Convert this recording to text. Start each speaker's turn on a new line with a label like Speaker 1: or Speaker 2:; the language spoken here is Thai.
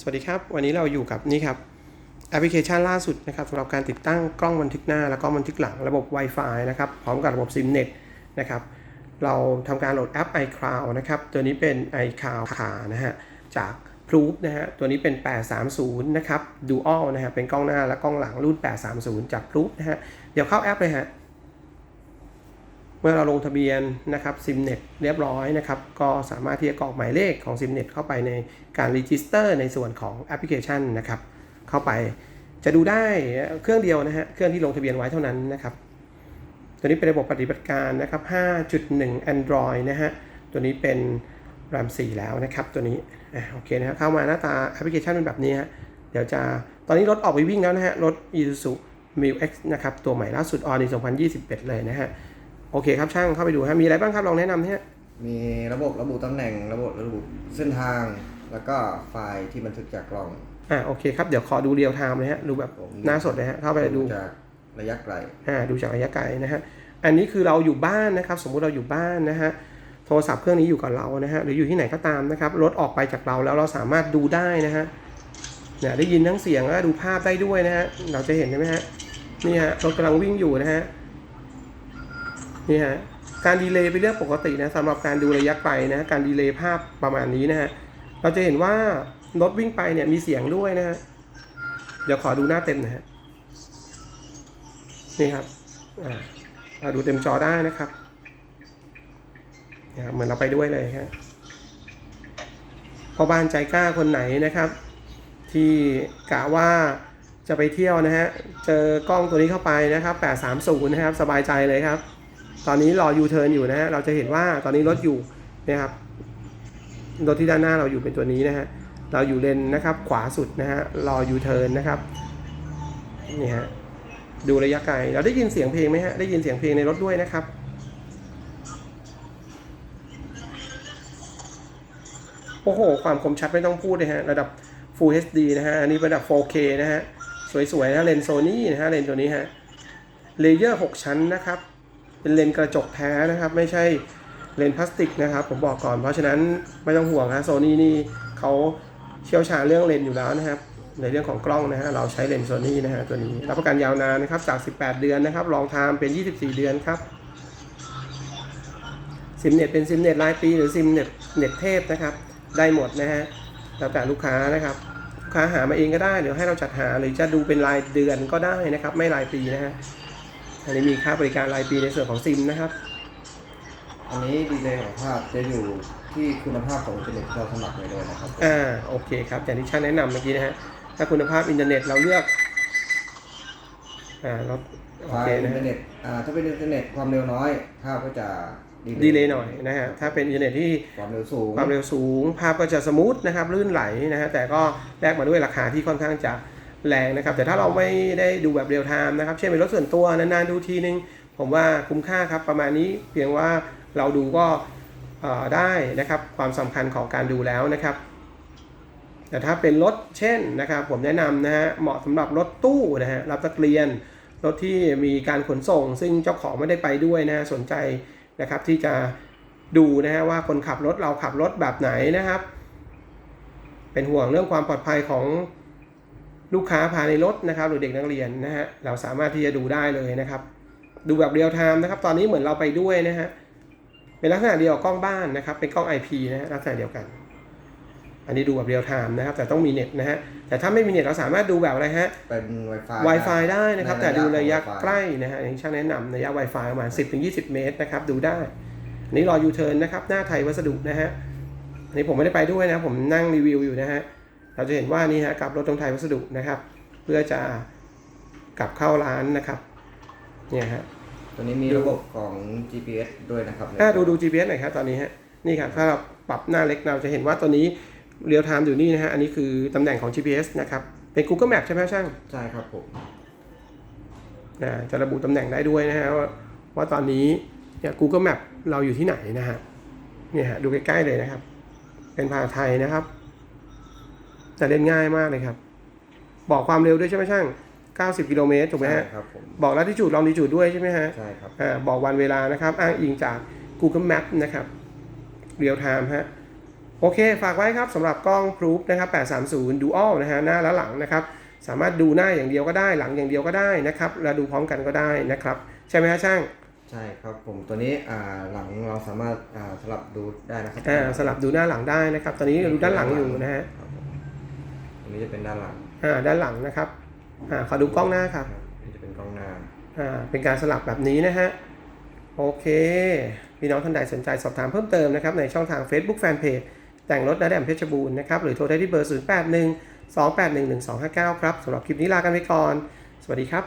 Speaker 1: สวัสดีครับ วันนี้เราอยู่กับนี่ครับแอปพลิเคชันล่าสุดนะครับสำหรับการติดตั้งกล้องบันทึกหน้า แล้วก็บันทึกหลังระบบ Wi-Fi นะครับพร้อมกับระบบ SIMNet นะครับเราทำการโหลดแอป iCloud นะครับตัวนี้เป็น iCloud ขานะฮะจาก Proof นะฮะตัวนี้เป็น 830 นะครับ Dual นะฮะเป็นกล้องหน้าและกล้องหลังรุ่น 830 จาก Proof นะฮะเดี๋ยวเข้าแอปเลยฮะ เมื่อเราลงทะเบียนนะครับ SIMNet เรียบร้อยนะครับ ก็สามารถที่จะกรอกหมายเลขของ SIMNet เข้าไปในการรีจิสเตอร์ในส่วนของแอปพลิเคชันนะครับ เข้าไปจะดูได้เครื่องเดียวนะฮะ เครื่องที่ลงทะเบียนไว้เท่านั้นนะครับ ตัวนี้เป็นระบบปฏิบัติการนะครับ 5.1 Android นะฮะ ตัวนี้เป็น RAM 4 แล้วนะครับ ตัวนี้อะโอเคนะครับเข้ามาหน้าตาแอปพลิเคชันเป็นแบบนี้ฮะ เดี๋ยวจะตอนนี้รถออกไปวิ่งแล้วนะฮะ รถ Isuzu m i l X นะครับ ตัวใหม่ล่าสุดออนใน 2021 เลยนะฮะ โอเคครับช่างเข้าไปดูฮะมีอะไรบ้างครับลองแนะนำฮะ
Speaker 2: มีระบบระบุตำแหน่งระบบระบุเส้นทาง แล้วก็ไฟล์ที่บันทึกจากกล้อง
Speaker 1: อ่าโอเคครับเดี๋ยวขอดูเรียลไทม์เลยฮะดูแบบ
Speaker 2: ผม
Speaker 1: หน้าสดเลยฮะเข้าไปดู
Speaker 2: จากระยะไกล
Speaker 1: อ่าดูจากระยะไกลนะฮะอันนี้คือเราอยู่บ้านนะครับ สมมุติเราอยู่บ้านนะฮะโทรศัพท์เครื่องนี้อยู่กับเรานะฮะหรืออยู่ที่ไหนก็ตามนะครับรถออกไปจากเราแล้วเราสามารถดูได้นะฮะเนี่ยได้ยินทั้งเสียงและดูภาพได้ด้วยนะฮะเราจะเห็นใช่ไหมฮะนี่ฮะรถกำลังวิ่งอยู่นะฮะ นี่ฮะการดีเลย์เป็นเรื่องปกตินะสำหรับการดูระยะไกลนะการดีเลย์ภาพประมาณนี้นะฮะเราจะเห็นว่ารถวิ่งไปเนี่ยมีเสียงด้วยนะฮะเดี๋ยวขอดูหน้าเต็มนะฮะนี่ครับอ่าดูเต็มจอได้นะครับนี่ครับเหมือนเราไปด้วยเลยครับพอบ้านใจกล้าคนไหนนะครับ ที่กะว่าจะไปเที่ยวนะฮะ เจอกล้องตัวนี้เข้าไปนะครับ 830 นะครับ สบายใจเลยครับ ตอนนี้รอยูเทิร์นอยู่นะฮะเราจะเห็นว่าตอนนี้รถอยู่นะครับรถที่ด้านหน้าเราอยู่เป็นตัวนี้นะฮะเราอยู่เลนนะครับ ขวาสุดนะฮะรอยูเทิร์นนะครับนี่ฮะดูระยะไกลเราได้ยินเสียงเพลงไหมฮะได้ยินเสียงเพลงในรถด้วยนะครับโอ้โห ความคมชัดไม่ต้องพูดเลยฮะระดับ Full HD นะฮะอันนี้ระดับ 4K นะฮะสวยๆนะเลนโซนี่นะฮะเลนตัวนี้ฮะเลเยอร์ 6 ชั้นนะครับ เป็นเลนกระจกแท้นะครับ ไม่ใช่เลนพลาสติกนะครับ ผมบอกก่อน เพราะฉะนั้นไม่ต้องห่วงฮะโซนี่นี่เขาเชี่ยวชาญเรื่องเลนอยู่แล้วนะครับ ในเรื่องของกล้องนะฮะเราใช้เลนโซนี่นะฮะตัวนี้รับประกันยาวนานนะครับจาก 18 เดือนนะครับลองไทม์เป็น 24 เดือนครับซิมเน็ตเป็นซิมเน็ตรายปีหรือซิมเน็ตเน็ตเทพนะครับ ได้หมดนะฮะแล้วแต่ลูกค้านะครับลูกค้าหามาเองก็ได้เดี๋ยวให้เราจัดหาหรือจะดูเป็นรายเดือนก็ได้นะครับ ไม่รายปีนะฮะ อันนี้มีค่าบริการรายปีในส่วนของซิมนะครับ
Speaker 2: อันนี้ดีเลย์ของภาพจะอยู่ที่คุณภาพของอินเทอร์เน็ตที่เราสมัครไว้เลยนะครับ
Speaker 1: อ่าโอเคครับอย่างที่ช่างแนะนำเมื่อกี้นะฮะถ้าคุณภาพอินเทอร์เน็ตเราเลือกอ่าเราโอ
Speaker 2: ไฟ
Speaker 1: เค
Speaker 2: ล์อิ
Speaker 1: นะ
Speaker 2: นเทอ
Speaker 1: ฮะ
Speaker 2: ร์เน็ตอ่าถ้าเป็นอินเทอร์เน็ตความเร็วน้อย ภาพก็จะ
Speaker 1: ดีเลยหน่อยนะฮะถ้าเป็นอินเทอร์เน็ตที่
Speaker 2: ความเร็วสูง
Speaker 1: ความเร็วสูงภาพก็จะสมูทนะครับลื่นไหลนะฮะแต่ก็แลกมาด้วยราคาที่ค่อนข้างจะ แรงนะครับ แต่ถ้าเราไม่ได้ดูแบบเรียลไทม์นะครับ เช่นเป็นรถส่วนตัวนานๆดูทีนึง ผมว่าคุ้มค่าครับ ประมาณนี้เพียงว่าเราดูก็ได้นะครับความสำคัญของการดูแล้วนะครับ แต่ถ้าเป็นรถเช่นนะครับ ผมแนะนำนะฮะเหมาะสำหรับรถตู้นะฮะรับนักเรียนรถที่มีการขนส่ง ซึ่งเจ้าของไม่ได้ไปด้วยนะฮะสนใจนะครับที่จะดูนะฮะว่าคนขับรถเราขับรถแบบไหนนะครับ เป็นห่วงเรื่องความปลอดภัยของ ลูกค้าภายในรถนะครับหรือเด็กนักเรียนนะฮะเราสามารถที่จะดูได้เลยนะครับ ดูแบบเรียลไทม์นะครับตอนนี้เหมือนเราไปด้วยนะฮะเป็นลักษณะเดียวกับกล้องบ้านนะครับ เป็นกล้อง IP นะฮะลักษณะเดียวกัน อันนี้ดูแบบเรียลไทม์นะครับ แต่ต้องมีเน็ตนะฮะแต่ถ้าไม่มีเน็ตเราสามารถดูแบบอะไรฮะ
Speaker 2: เป็น Wi-Fi
Speaker 1: Wi-Fi ได้นะครับ
Speaker 2: ใน
Speaker 1: แต่ดูระยะ
Speaker 2: ของ Wi-Fi
Speaker 1: ใกล้นะฮะอย่างที่ช่างแนะนำระยะ Wi-Fi ประมาณ 10-20 เมตรนะครับดูได้อันนี้รอยูเทิร์นนะครับหน้าไทยวัสดุนะฮะอันนี้ผมไม่ได้ไปด้วยนะผมนั่งรีวิวอยู่นะฮะ เราจะเห็นว่านี่ฮะกลับรถตรงไทยวัสดุนะครับ เพื่อจะกลับเข้าร้านนะครับเนี่ยฮะ
Speaker 2: ตัวนี้มีระบบของ GPS ด้วยนะครับ
Speaker 1: อ่าดูดู GPS หน่อยครับตอนนี้ฮะนี่ครับถ้าเราปรับหน้าเล็กเราจะเห็นว่าตัวนี้เรียลไทม์อยู่นี่นะฮะ อันนี้คือตำแหน่งของ GPS นะครับ เป็น Google Map ใช่ไหมช่าง
Speaker 2: ใช่ครับผม
Speaker 1: นะจะระบุตำแหน่งได้ด้วยนะฮะว่าว่าตอนนี้เนี่ย Google Map เราอยู่ที่ไหนนะฮะเนี่ยฮะดูใกล้ๆเลยนะครับ เป็นภาษาไทยนะครับ แต่เล่นง่ายมากเลยครับ บอกความเร็วด้วยใช่ไหมช่าง 90 กิโลเมตรถูกไหม
Speaker 2: ใช่
Speaker 1: ฮะ
Speaker 2: ครับผม
Speaker 1: บอกลัติจูดลองดิจูดด้วยใช่ไหมฮะ
Speaker 2: ใช่ครับ
Speaker 1: อ่าบอกวันเวลานะครับ อ้างอิงจาก Google Map นะครับเรียลไทม์ฮะ โอเค ฝากไว้ครับสำหรับกล้อง Proof นะครับ 830 Dual นะฮะ หน้าและหลังนะครับ สามารถดูหน้าอย่างเดียวก็ได้ หลังอย่างเดียวก็ได้นะครับ และดูพร้อมกันก็ได้นะครับ ใช่ไหมฮะช่าง
Speaker 2: ใช่ครับผมตัวนี้อ่าหลังเราสามารถอ่าสลับดูได้นะครับ
Speaker 1: อ่าสลับดูหน้าหลังได้นะครับ ตอนนี้ดูด้านหลังอยู่นะฮะ
Speaker 2: ครับผม อันนี้จะเป็นด้านหลัง
Speaker 1: อ่าด้านหลังนะครับอ่าขอดูกล้องหน้าครับ
Speaker 2: ครับนี่จะเป็นกล้องหน้า
Speaker 1: อ่าเป็นการสลับแบบนี้นะฮะโอเคพี่น้องท่านใดสนใจสอบถามเพิ่มเติมนะครับในช่องทาง Facebook Fanpage แต่งรถนะแดมเพชรบูรณ์นะครับหรือโทรได้ที่เบอร์ 081 281 1259 ครับสำหรับคลิปนี้ลากันไปก่อน สวัสดีครับ